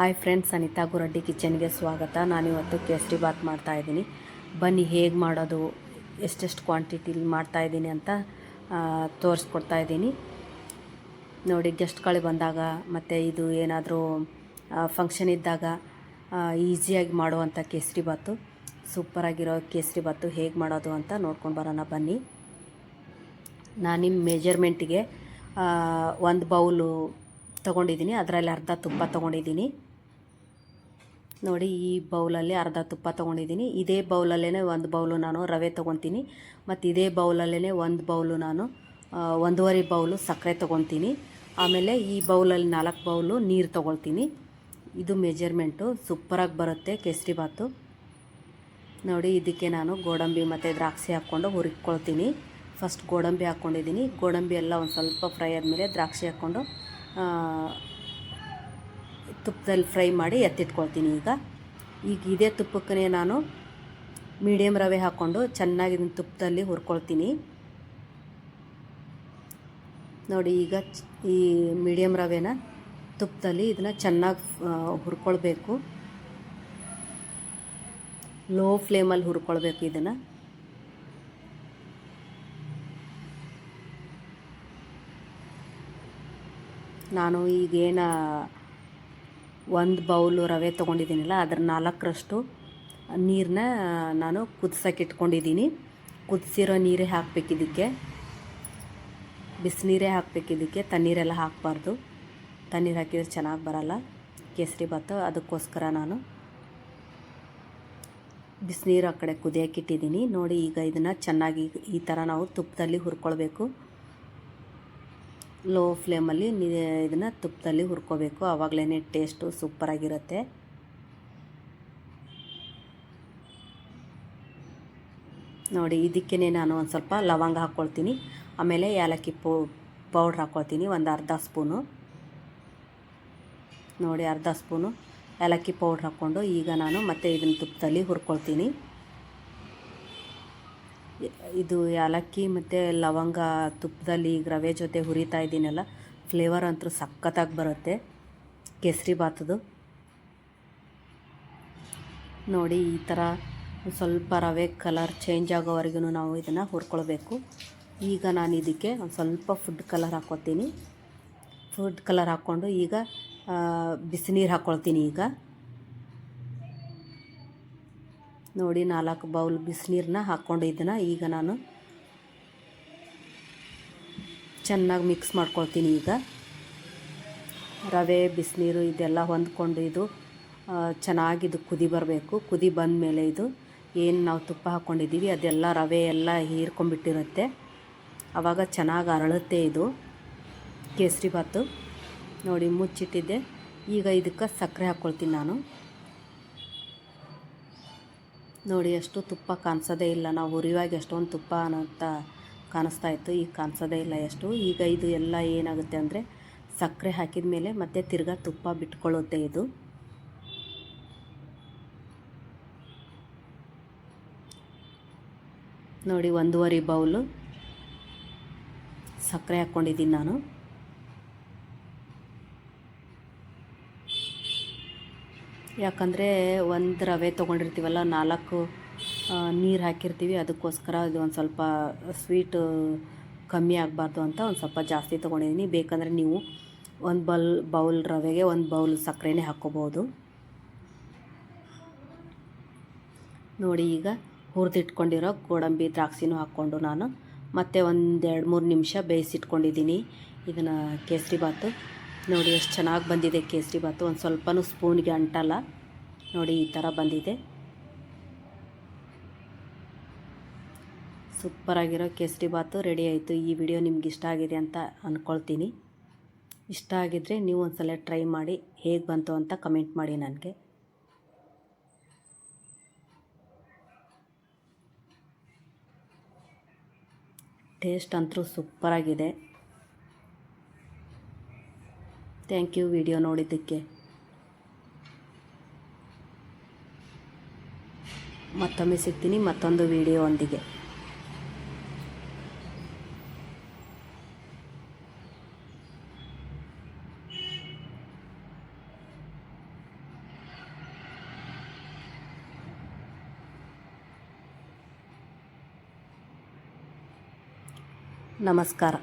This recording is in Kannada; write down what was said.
ಹಾಯ್ ಫ್ರೆಂಡ್ಸ್ ಅನಿತಾ ಗುರಡ್ಡಿ ಕಿಚನ್ಗೆ ಸ್ವಾಗತ. ನಾನಿವತ್ತು ಕೇಸರಿ ಬಾತ್ ಮಾಡ್ತಾ ಇದ್ದೀನಿ. ಬನ್ನಿ, ಹೇಗೆ ಮಾಡೋದು, ಎಷ್ಟೆಷ್ಟು ಕ್ವಾಂಟಿಟಿಲಿ ಮಾಡ್ತಾ ಇದ್ದೀನಿ ಅಂತ ತೋರಿಸ್ಕೊಡ್ತಾ ಇದ್ದೀನಿ. ನೋಡಿ ಗೆಸ್ಟ್ಗಳು ಬಂದಾಗ, ಮತ್ತು ಇದು ಏನಾದರೂ ಫಂಕ್ಷನ್ ಇದ್ದಾಗ ಈಸಿಯಾಗಿ ಮಾಡುವಂಥ ಕೇಸರಿ ಬಾತು ಸೂಪರಾಗಿರೋ ಕೇಸರಿ ಬಾತು ಹೇಗೆ ಮಾಡೋದು ಅಂತ ನೋಡ್ಕೊಂಡು ಬರೋಣ, ಬನ್ನಿ. ನಾನು ನಿಮ್ಮ ಮೆಜರ್ಮೆಂಟಿಗೆ ಒಂದು ಬೌಲು ತೊಗೊಂಡಿದ್ದೀನಿ. ಅದರಲ್ಲಿ ಅರ್ಧ ತುಪ್ಪ ತೊಗೊಂಡಿದ್ದೀನಿ. ನೋಡಿ, ಈ ಬೌಲಲ್ಲಿ ಅರ್ಧ ತುಪ್ಪ ತೊಗೊಂಡಿದ್ದೀನಿ. ಇದೇ ಬೌಲಲ್ಲೇ ಒಂದು ಬೌಲು ನಾನು ರವೆ ತೊಗೊತೀನಿ. ಮತ್ತು ಇದೇ ಬೌಲಲ್ಲೇ ಒಂದು ಬೌಲು ನಾನು ಒಂದೂವರೆ ಬೌಲು ಸಕ್ಕರೆ ತೊಗೊತೀನಿ. ಆಮೇಲೆ ಈ ಬೌಲಲ್ಲಿ ನಾಲ್ಕು ಬೌಲು ನೀರು ತೊಗೊಳ್ತೀನಿ. ಇದು ಮೆಜರ್ಮೆಂಟು. ಸೂಪರಾಗಿ ಬರುತ್ತೆ ಕೇಸರಿ ಬಾತು. ನೋಡಿ, ಇದಕ್ಕೆ ನಾನು ಗೋಡಂಬಿ ಮತ್ತು ದ್ರಾಕ್ಷಿ ಹಾಕ್ಕೊಂಡು ಹುರಿಕೊಳ್ತೀನಿ ಫಸ್ಟ್ ಗೋಡಂಬಿ ಹಾಕ್ಕೊಂಡಿದ್ದೀನಿ. ಗೋಡಂಬಿ ಎಲ್ಲ ಒಂದು ಸ್ವಲ್ಪ ಫ್ರೈ ಆದಮೇಲೆ ದ್ರಾಕ್ಷಿ ಹಾಕ್ಕೊಂಡು ತುಪ್ಪದಲ್ಲಿ ಫ್ರೈ ಮಾಡಿ ಎತ್ತಿಟ್ಕೊಳ್ತೀನಿ ಈಗ. ಈಗ ಇದೇ ತುಪ್ಪಕ್ಕೆ ನಾನು ಮೀಡಿಯಮ್ ರವೆ ಹಾಕ್ಕೊಂಡು ಚೆನ್ನಾಗಿ ಇದನ್ನು ತುಪ್ಪದಲ್ಲಿ ಹುರ್ಕೊಳ್ತೀನಿ. ನೋಡಿ ಈಗ ಈ ಮೀಡಿಯಮ್ ರವೆನ ತುಪ್ಪದಲ್ಲಿ ಇದನ್ನು ಚೆನ್ನಾಗಿ ಹುರ್ಕೊಳ್ಬೇಕು. ಲೋ ಫ್ಲೇಮಲ್ಲಿ ಹುರ್ಕೊಳ್ಬೇಕು ಇದನ್ನು. ನಾನು ಈಗೇನು ಒಂದು ಬೌಲು ರವೆ ತೊಗೊಂಡಿದ್ದೀನಲ್ಲ, ಅದ್ರ ನಾಲ್ಕರಷ್ಟು ನೀರನ್ನ ನಾನು ಕುದಿಸೋಕೆ ಇಟ್ಕೊಂಡಿದ್ದೀನಿ. ಕುದಿಸಿರೋ ನೀರೇ ಹಾಕಬೇಕಿದ್ದಕ್ಕೆ ಬಿಸಿನೀರೇ ಹಾಕ್ಬೇಕು ಇದಕ್ಕೆ. ತಣ್ಣೀರೆಲ್ಲ ಹಾಕಬಾರ್ದು. ತಣ್ಣೀರು ಹಾಕಿದ್ರೆ ಚೆನ್ನಾಗಿ ಬರಲ್ಲ. ಕೇಸರಿ ಭಾತು, ಅದಕ್ಕೋಸ್ಕರ ನಾನು ಬಿಸಿನೀರು ಆ ಕಡೆ ಕುದಿಯೋಕೆ ಇಟ್ಟಿದ್ದೀನಿ. ನೋಡಿ ಈಗ ಇದನ್ನು ಚೆನ್ನಾಗಿ ಈ ಥರ ನಾವು ತುಪ್ಪದಲ್ಲಿ ಹುರ್ಕೊಳ್ಬೇಕು. ಲೋ ಫ್ಲೇಮಲ್ಲಿ ಇದನ್ನು ತುಪ್ಪದಲ್ಲಿ ಹುರ್ಕೋಬೇಕು. ಆವಾಗಲೇ ಟೇಸ್ಟು ಸೂಪರಾಗಿರುತ್ತೆ ನೋಡಿ ಇದಕ್ಕೇ ನಾನು ಒಂದು ಸ್ವಲ್ಪ ಲವಂಗ ಹಾಕ್ಕೊಳ್ತೀನಿ ಆಮೇಲೆ ಏಲಕ್ಕಿ ಪೌ, ಪೌಡ್ರ್ ಹಾಕ್ಕೊಳ್ತೀನಿ ಒಂದು ಅರ್ಧ ಸ್ಪೂನು. ನೋಡಿ, ಅರ್ಧ ಸ್ಪೂನು ಏಲಕ್ಕಿ ಪೌಡ್ರ್ ಹಾಕ್ಕೊಂಡು ಈಗ ನಾನು ಮತ್ತೆ ಇದನ್ನು ತುಪ್ಪದಲ್ಲಿ ಹುರ್ಕೊಳ್ತೀನಿ. ಇದು ಏಲಕ್ಕಿ ಮತ್ತು ಲವಂಗ ತುಪ್ಪದಲ್ಲಿ ಈಗ ರವೆ ಜೊತೆ ಹುರಿತಾ ಇದ್ದೀನಲ್ಲ ಫ್ಲೇವರ್ ಅಂತೂ ಸಖತ್ತಾಗಿ ಬರುತ್ತೆ. ಕೇಸರಿ ಬಾತದು ನೋಡಿ, ಈ ಥರ ಸ್ವಲ್ಪ ರವೆ ಕಲರ್ ಚೇಂಜ್ ಆಗೋವರೆಗೂ ನಾವು ಇದನ್ನು ಹುರ್ಕೊಳ್ಬೇಕು. ಈಗ ನಾನು ಇದಕ್ಕೆ ಒಂದು ಸ್ವಲ್ಪ ಫುಡ್ ಕಲರ್ ಹಾಕ್ಕೊತೀನಿ ಫುಡ್ ಕಲರ್ ಹಾಕ್ಕೊಂಡು ಈಗ ಬಿಸಿನೀರು ಹಾಕ್ಕೊಳ್ತೀನಿ ಈಗ. ನೋಡಿ ನಾಲ್ಕು ಬೌಲ್ ಬಿಸಿನೀರನ್ನ ಹಾಕ್ಕೊಂಡು ಈಗ ನಾನು ಚೆನ್ನಾಗಿ ಮಿಕ್ಸ್ ಮಾಡ್ಕೊಳ್ತೀನಿ ಈಗ. ರವೆ, ಬಿಸಿನೀರು ಇದೆಲ್ಲ ಹೊಂದ್ಕೊಂಡು ಇದು ಚೆನ್ನಾಗಿ ಇದು ಕುದಿ ಬರಬೇಕು. ಕುದಿ ಬಂದ ಮೇಲೆ ಇದು ಏನು ನಾವು ತುಪ್ಪ ಹಾಕ್ಕೊಂಡಿದ್ದೀವಿ ಅದೆಲ್ಲ ರವೆ ಎಲ್ಲ ಹೀರ್ಕೊಂಡ್ಬಿಟ್ಟಿರುತ್ತೆ. ಆವಾಗ ಚೆನ್ನಾಗಿ ಅರಳುತ್ತೆ ಇದು ಕೇಸರಿ ಭಾತು. ನೋಡಿ ಮುಚ್ಚಿಟ್ಟಿದ್ದೆ. ಈಗ ಇದಕ್ಕೆ ಸಕ್ಕರೆ ಹಾಕ್ಕೊಳ್ತೀನಿ ನಾನು. ನೋಡಿ, ಅಷ್ಟು ತುಪ್ಪ ಕಾಣಿಸೋದೇ ಇಲ್ಲ. ನಾವು ಉರಿವಾಗಿ ಎಷ್ಟೊಂದು ತುಪ್ಪ ಅಂತ ಕಾಣಿಸ್ತಾ ಇತ್ತು. ಈಗ ಕಾಣಿಸೋದೇ ಇಲ್ಲ ಎಷ್ಟು. ಈಗ ಇದು ಎಲ್ಲ ಏನಾಗುತ್ತೆ ಅಂದರೆ, ಸಕ್ಕರೆ ಹಾಕಿದ ಮೇಲೆ ಮತ್ತೆ ತಿರ್ಗಾ ತುಪ್ಪ ಬಿಟ್ಕೊಳ್ಳುತ್ತೆ ಇದು. ನೋಡಿ, ಒಂದೂವರೆ ಬೌಲು ಸಕ್ಕರೆ ಹಾಕ್ಕೊಂಡಿದ್ದೀನಿ ನಾನು. ಯಾಕಂದರೆ ಒಂದು ರವೆ ತೊಗೊಂಡಿರ್ತೀವಲ್ಲ, ನಾಲ್ಕು ನೀರು ಹಾಕಿರ್ತೀವಿ. ಅದಕ್ಕೋಸ್ಕರ ಇದು ಒಂದು ಸ್ವಲ್ಪ ಸ್ವೀಟ್ ಕಮ್ಮಿ ಆಗಬಾರ್ದು ಅಂತ ಒಂದು ಸ್ವಲ್ಪ ಜಾಸ್ತಿ ತೊಗೊಂಡಿದ್ದೀನಿ ಬೇಕಂದರೆ ನೀವು ಒಂದು ಬೌಲ್ ಬೌಲ್ ರವೆಗೆ ಒಂದು ಬೌಲ್ ಸಕ್ಕರೆನೇ ಹಾಕ್ಕೋಬೋದು ನೋಡಿ, ಈಗ ಹುರಿದಿಟ್ಕೊಂಡಿರೋ ಗೋಡಂಬಿ ದ್ರಾಕ್ಷಿನೂ ಹಾಕ್ಕೊಂಡು ನಾನು ಮತ್ತೆ ಒಂದು ಎರಡು ಮೂರು ನಿಮಿಷ ಬೇಯಿಸಿಟ್ಕೊಂಡಿದ್ದೀನಿ ಇದನ್ನು ಕೇಸರಿ ಬಾತು. ನೋಡಿ ಎಷ್ಟು ಚೆನ್ನಾಗಿ ಬಂದಿದೆ ಕೇಸರಿ ಭಾತು. ಒಂದು ಸ್ವಲ್ಪನೂ ಸ್ಪೂನ್ಗೆ ಅಂಟಲ್ಲ. ನೋಡಿ ಈ ಥರ ಬಂದಿದೆ. ಸೂಪರಾಗಿರೋ ಕೇಸರಿ ಭಾತು ರೆಡಿ ಆಯಿತು. ಈ ವಿಡಿಯೋ ನಿಮ್ಗೆ ಇಷ್ಟ ಆಗಿದೆ ಅಂತ ಅಂದ್ಕೊಳ್ತೀನಿ ಇಷ್ಟ ಆಗಿದ್ದರೆ ನೀವು ಒಂದ್ಸಲ ಟ್ರೈ ಮಾಡಿ. ಹೇಗೆ ಬಂತು ಅಂತ ಕಮೆಂಟ್ ಮಾಡಿ ನನಗೆ. ಟೇಸ್ಟ್ ಅಂತೂ ಸೂಪರಾಗಿದೆ ಥ್ಯಾಂಕ್ ಯು ವಿಡಿಯೋ ನೋಡಿದ್ದಕ್ಕೆ. ಮತ್ತೊಮ್ಮೆ ಸಿಗ್ತೀನಿ ಮತ್ತೊಂದು ವಿಡಿಯೋೊಂದಿಗೆ ನಮಸ್ಕಾರ.